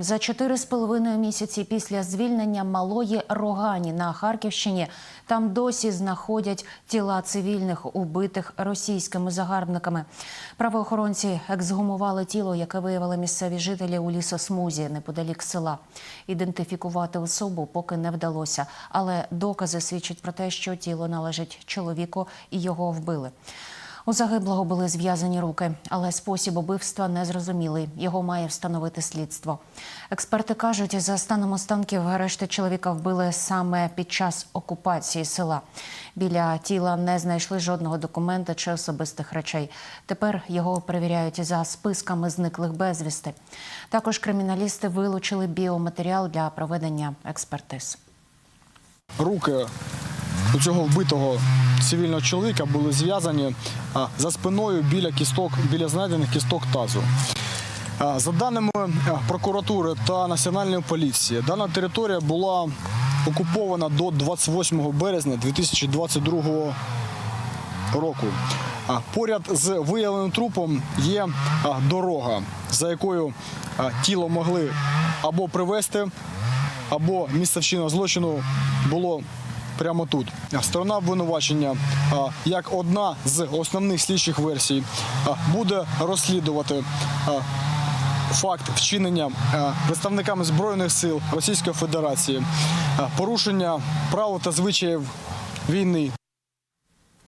За чотири з половиною місяці після звільнення малої Рогані на Харківщині там досі знаходять тіла цивільних, убитих російськими загарбниками. Правоохоронці ексгумували тіло, яке виявили місцеві жителі у лісосмузі неподалік села. Ідентифікувати особу поки не вдалося, але докази свідчать про те, що тіло належить чоловіку і його вбили. У загиблого були зв'язані руки, але спосіб убивства незрозумілий. Його має встановити слідство. Експерти кажуть, за станом останків решти чоловіка вбили саме під час окупації села. Біля тіла не знайшли жодного документа чи особистих речей. Тепер його перевіряють за списками зниклих безвісти. Також криміналісти вилучили біоматеріал для проведення експертиз. Руки у цього вбитого цивільного чоловіка були зв'язані за спиною біля кісток, біля знайдених кісток тазу. За даними прокуратури та національної поліції, дана територія була окупована до 28 березня 2022 року. Поряд з виявленим трупом є дорога, за якою тіло могли або привезти, або місце вчинення злочину було прямо тут. Сторона обвинувачення, як одна з основних слідчих версій, буде розслідувати факт вчинення представниками збройних сил Російської Федерації, порушення прав та звичаїв війни.